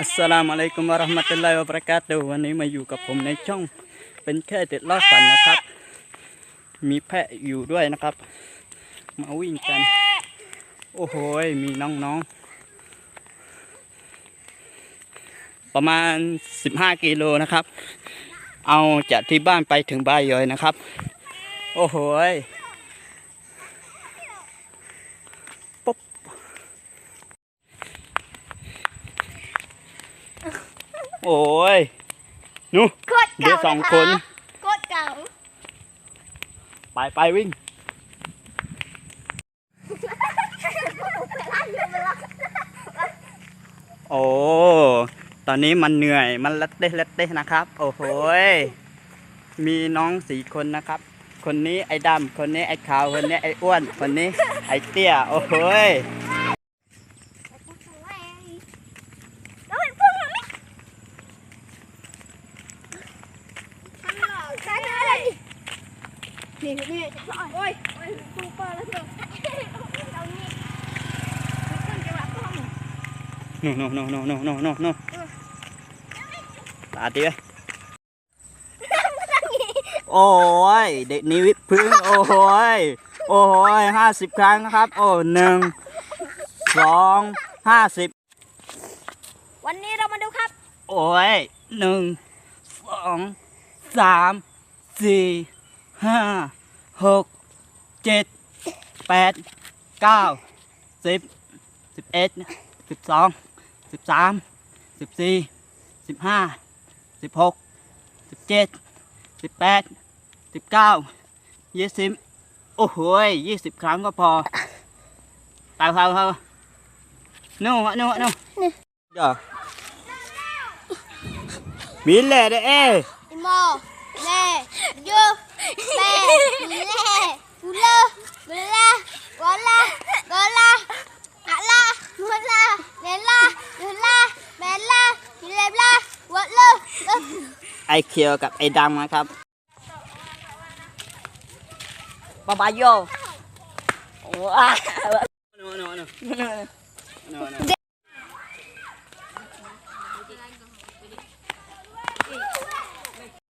อัสสลามุอะลัยกุมวะราะห์มะตุลลอฮิวะบะเราะกาตุวันนี้มาอยู่กับผมในช่อง เป็นแค่ติดลอดฝันนะครับ มีแพะอยู่ด้วยนะครับ มาวิ่งกัน โอ้โหมีน้องๆ ประมาณ 15 กิโลนะครับ เอาจากที่บ้านไปถึงบ้านยอยนะครับ โอ้โหยปุ๊บ โอ้ยหนูโคตรเดี๋ยเก่าวสองคนโคตรเก่าไปไปวิ่ง โอ้ ตอนนี้มันเหนื่อย มันลัดเต้ลัดเต้นะครับ โอ้โหยมีน้องสี่คนนะครับ คนนี้ไอ้ดำ คนนี้ไอ้ขาว คนนี้ไอ้อ้วน คนนี้ไอ้เตี้ย โอ้โหย แล้วมันพุ่งมาไหมมันหลอกฉันเลย นี่นี่โอ้ยโอ้ยซูเปอร์แล้วเถอะเอานี่ขึ้นจังหวะพุ่ง no no no no no no no no ตาตีไปโอ้ยเด็กนี้วิดพื้นโอ้โหยโอ้โหยห้าสิบครั้งนะครับ โอ้หนึ่งสองห้าสิบวันนี้เรามาดูครับ โอ้ยหนึ่งสองสามสี่ ห้าหกเจ็ดแปดเก้าสิบสิบเอ็ดสิบสองสิบสามสิบสี่สิบห้าสิบหกสิบเจ็ดสิบแปดสิบเก้ายี่สิบโอ้โหยี่สิบครั้งก็พอตายเท่าเท่านู่นนู่นนู่นเดี๋ยวมีแหล่ด้วยเอ้อีโมเล่ยูเล่เล่กูเลเบลาวอลากอลาอะลามูลาเลลาลูลาเบลาฮิเลบลาวอลเล ไอเคียวกับไอดำนะครับบาบายโยโอ้อะโนโนโนโนโนเด